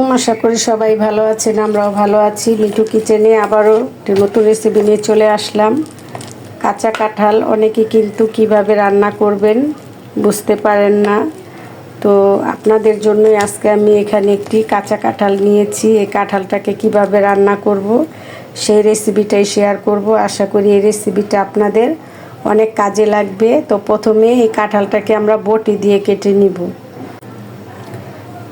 আলাইকুম। আশা করি সবাই ভালো আছেন, আমরাও ভালো আছি। মিঠু কিচেনে আবারও একটি নতুন রেসিপি নিয়ে চলে আসলাম। কাঁচা কাঁঠাল, অনেকে কিন্তু কীভাবে রান্না করবেন বুঝতে পারেন না। তো আপনাদের জন্যই আজকে আমি এখানে একটি কাঁচা কাঁঠাল নিয়েছি। এই কাঁঠালটাকে কীভাবে রান্না করব, সেই রেসিপিটাই শেয়ার করব। আশা করি এই রেসিপিটা আপনাদের অনেক কাজে লাগবে। তো প্রথমে এই কাঁঠালটাকে আমরা বটি দিয়ে কেটে নিব।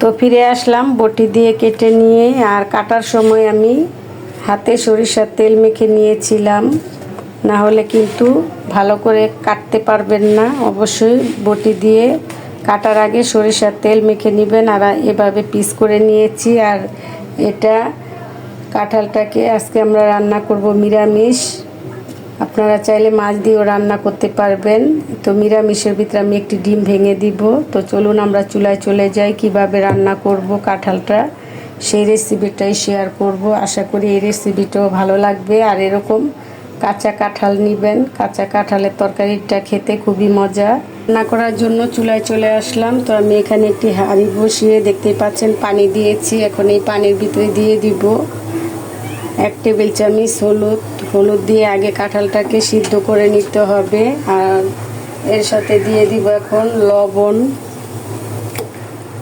তো ফিরে আসলাম, বটি দিয়ে কেটে নিয়ে, আর কাটার সময় আমি হাতে সরিষার তেল মেখে নিয়েছিলাম। না হলে কিন্তু ভালো করে কাটতে পারবেন না, অবশ্যই বটি দিয়ে কাটার আগে সরিষার তেল মেখে নেবেন, আর এভাবে পিস করে নিয়েছি। আর এটা কাঁঠালটাকে আজকে আমরা রান্না করব নিরামিষ। আপনারা চাইলে মাছ দিয়েও রান্না করতে পারবেন। তো নিরামিষের ভিতরে আমি একটি ডিম ভেঙে দিব। তো চলুন আমরা চুলায় চলে যাই, কীভাবে রান্না করব কাঁঠালটা। সেই রেসিপিটাই শেয়ার করব। আশা করি এই রেসিপিটাও ভালো লাগবে। আর এরকম কাঁচা কাঁঠাল নেবেন। কাঁচা কাঁঠালের তরকারিটা খেতে খুবই মজা। রান্না করার জন্য চুলায় চলে আসলাম। তো আমি এখানে একটি হাঁড়ি বসিয়ে দেখতেই পাচ্ছেন, পানি দিয়েছি। এখন এই পানির ভিতরে দিয়ে দিব। এক টেবিল চামচ হলুদ হলুদ দিয়ে আগে কাঁঠালটাকে সিদ্ধ করে নিতে হবে। আর এর সাথে দিয়ে দিব এখন লবণ।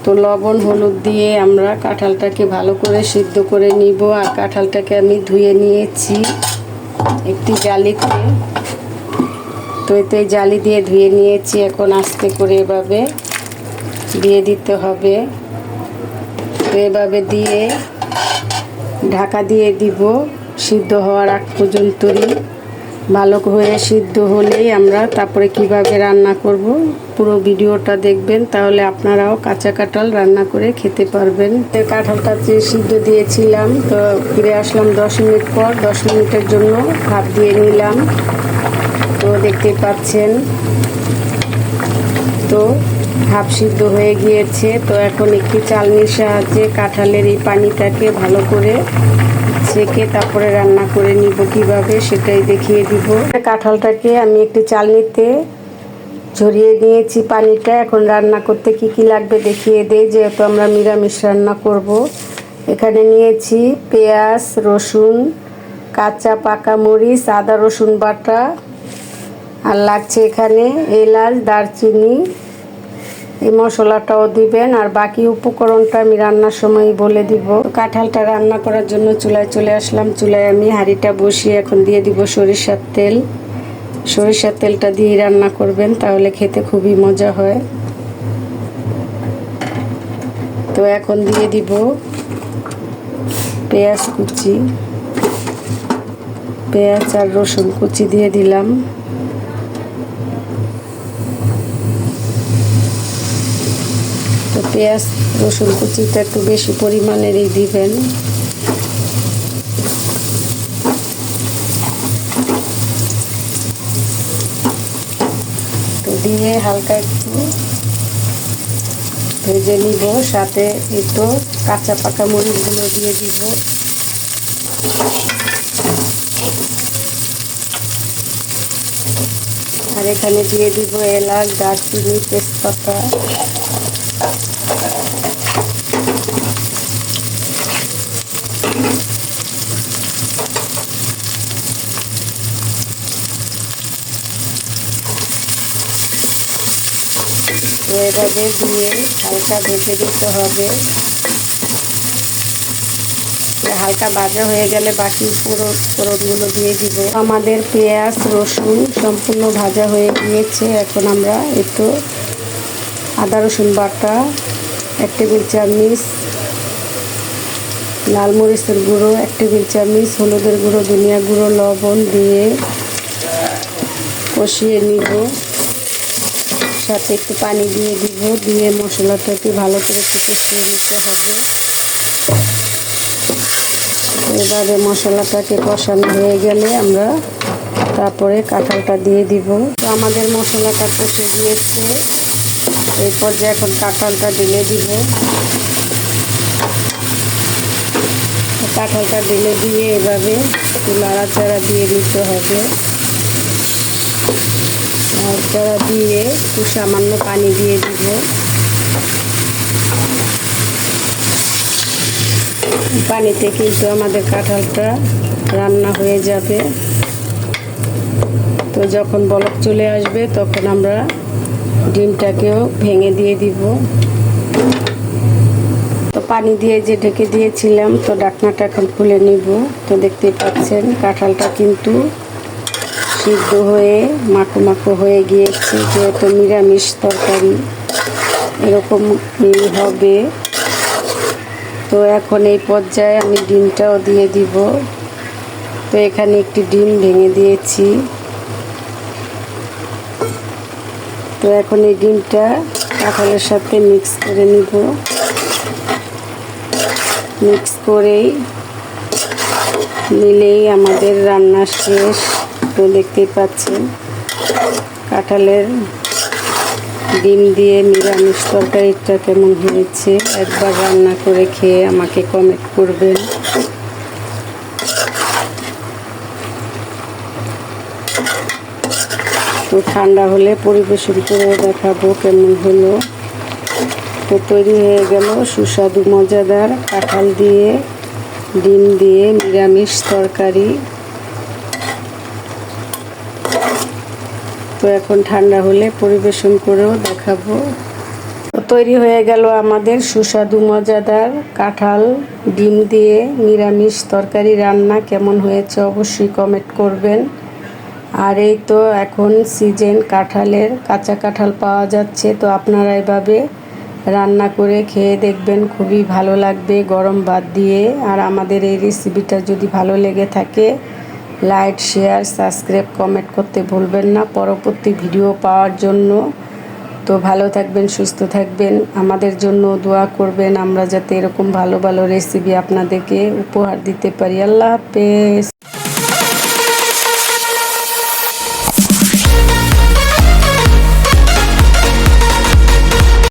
তো লবণ, হলুদ দিয়ে আমরা কাঁঠালটাকে ভালো করে সিদ্ধ করে নিব। আর কাঁঠালটাকে আমি ধুয়ে নিয়েছি একটি জালিতে। তো এতে জালি দিয়ে ধুয়ে নিয়েছি এখন আস্তে করে এভাবে দিয়ে দিতে হবে। তো এভাবে দিয়ে ঢাকা দিয়ে দিব। সিদ্ধ হওয়ার আগ পর্যন্তই। ভালো হয়ে সিদ্ধ হলেই আমরা তারপরে কীভাবে রান্না করব পুরো ভিডিওটা দেখবেন, তাহলে আপনারাও কাঁচা কাঁঠাল রান্না করে খেতে পারবেন। কাঁঠালটা যে সিদ্ধ দিয়েছিলাম, তো ফিরে আসলাম দশ মিনিট পর, দশ মিনিটের জন্য ভাত দিয়ে নিলাম। তো দেখতে পাচ্ছেন। তো হাফ সিদ্ধ হয়ে গিয়েছে। তো এখন একটি চালনির সাহায্যে কাঁঠালের এই পানিটাকে ভালো করে ছেঁকে তারপরে রান্না করে নিব কীভাবে সেটাই দেখিয়ে দিব। কাঁঠালটাকে আমি একটি চালনিতে ঝরিয়ে নিয়েছি পানিটা। এখন রান্না করতে কি কি লাগবে দেখিয়ে দেই, যেহেতু আমরা নিরামিষ রান্না করব। এখানে নিয়েছি পেঁয়াজ, রসুন, কাঁচা পাকা মরিচ, আদা রসুন বাটা, আর লাগছে এখানে এলাচ, দারচিনি এই মশলাটাও দিবেন, আর বাকি উপকরণটা আমি রান্নার সময় বলে দিব। কাঁঠালটা রান্না করার জন্য চুলায় চলে আসলাম। চুলায় আমি হাঁড়িটা বসিয়ে এখন দিয়ে দিব সরিষার তেল। সরিষার তেলটা দিয়ে রান্না করবেন, তাহলে খেতে খুবই মজা হয়। তো এখন দিয়ে দিব পেঁয়াজ কুচি। পেঁয়াজ আর রসুন কুচি দিয়ে দিলাম। পেঁয়াজ, রসুন কুচিটা একটু বেশি পরিমাণেরই দিবেন। দিয়ে হালকা একটু ভেজে নিব, সাথে একটু কাঁচা পাকা মরিচগুলো দিয়ে দিব। আর এখানে দিয়ে দিব এলাচ, দারচিনি, তেজপাতা। এভাবে দিয়ে হালকা ভেজে দিতে হবে। হালকা ভাজা হয়ে গেলে বাকি পুরো ফোড়নগুলো দিয়ে দিব। আমাদের পেঁয়াজ, রসুন সম্পূর্ণ ভাজা হয়ে গিয়েছে। এখন আমরা একটু আদা, রসুন বাটা, এক টেবিল চামচ লাল মরিচের গুঁড়ো, এক টেবিল চামচ হলুদের গুঁড়ো, ধনিয়া গুঁড়ো, লবণ দিয়ে কষিয়ে নিব। সাথে একটু পানি দিয়ে দিব, দিয়ে মশলাটাকে ভালো করে কষিয়ে নিতে হবে। এবারে মশলাটাকে কষানো হয়ে গেলে আমরা তারপরে কাঁঠালটা দিয়ে দিব। তো আমাদের মশলাটা কষে গিয়েছে। এই পর্যায়ে এখন কাঁঠালটা ঢেলে দিব। কাঁঠালটা ঢেলে দিয়ে এভাবে একটু নাড়াচাড়া দিয়ে নিতে হবে। নাড়াচাড়া দিয়ে একটু সামান্য পানি দিয়ে দিব। পানিতে কিন্তু আমাদের কাঁঠালটা রান্না হয়ে যাবে। তো যখন বলক চলে আসবে, তখন আমরা ডিমটাকেও ভেঙে দিয়ে দিব। তো পানি দিয়ে যে ঢেকে দিয়েছিলাম, তো ডাকনাটা এখন খুলে নিব। তো দেখতেই পাচ্ছেন, কাঁঠালটা কিন্তু সিদ্ধ হয়ে মাখো মাখো হয়ে গিয়েছে, যেহেতু নিরামিষ তরকারি, এরকম হবে। তো এখন এই পর্যায়ে আমি ডিমটাও দিয়ে দিব। তো এখানে একটি ডিম ভেঙে দিয়েছি। তো এখন এই ডিমটা কাঁঠালের সাথে মিক্স করে নিব। মিক্স করেই নিলেই আমাদের রান্না শেষ। তো দেখতেই পাচ্ছেন। কাঁঠালের ডিম দিয়ে নিরামিষ তরকারিটা কেমন হয়েছে? একবার রান্না করে খেয়ে আমাকে কমেন্ট করবেন। তো ঠান্ডা হলে পরিবেশন করে দেখাবো কেমন হলো। তো তৈরি হয়ে গেল সুস্বাদু, মজাদার কাঁঠাল দিয়ে, ডিম দিয়ে নিরামিষ তরকারি তো এখন ঠান্ডা হলে পরিবেশন করেও দেখাবো। তৈরি হয়ে গেল আমাদের সুস্বাদু, মজাদার কাঁঠাল ডিম দিয়ে নিরামিষ তরকারি রান্না। কেমন হয়েছে অবশ্যই কমেন্ট করবেন। আর এই তো এখন সিজন কাঁঠালের, কাঁচা কাঁঠাল পাওয়া যাচ্ছে। তো আপনারা এভাবে রান্না করে খেয়ে দেখবেন, খুবই ভালো লাগবে গরম ভাত দিয়ে। আর আমাদের এই রেসিপিটা যদি ভালো লেগে থাকে লাইক শেয়ার সাবস্ক্রাইব কমেন্ট করতে ভুলবেন না। পরবর্তী ভিডিও পাওয়ার জন্য তো ভালো থাকবেন, সুস্থ থাকবেন। আমাদের জন্য দোয়া করবেন। আমরা যাতে এরকম ভালো ভালো রেসিপি আপনাদেরকে উপহার দিতে পারি। আল্লাহ হাফেজ।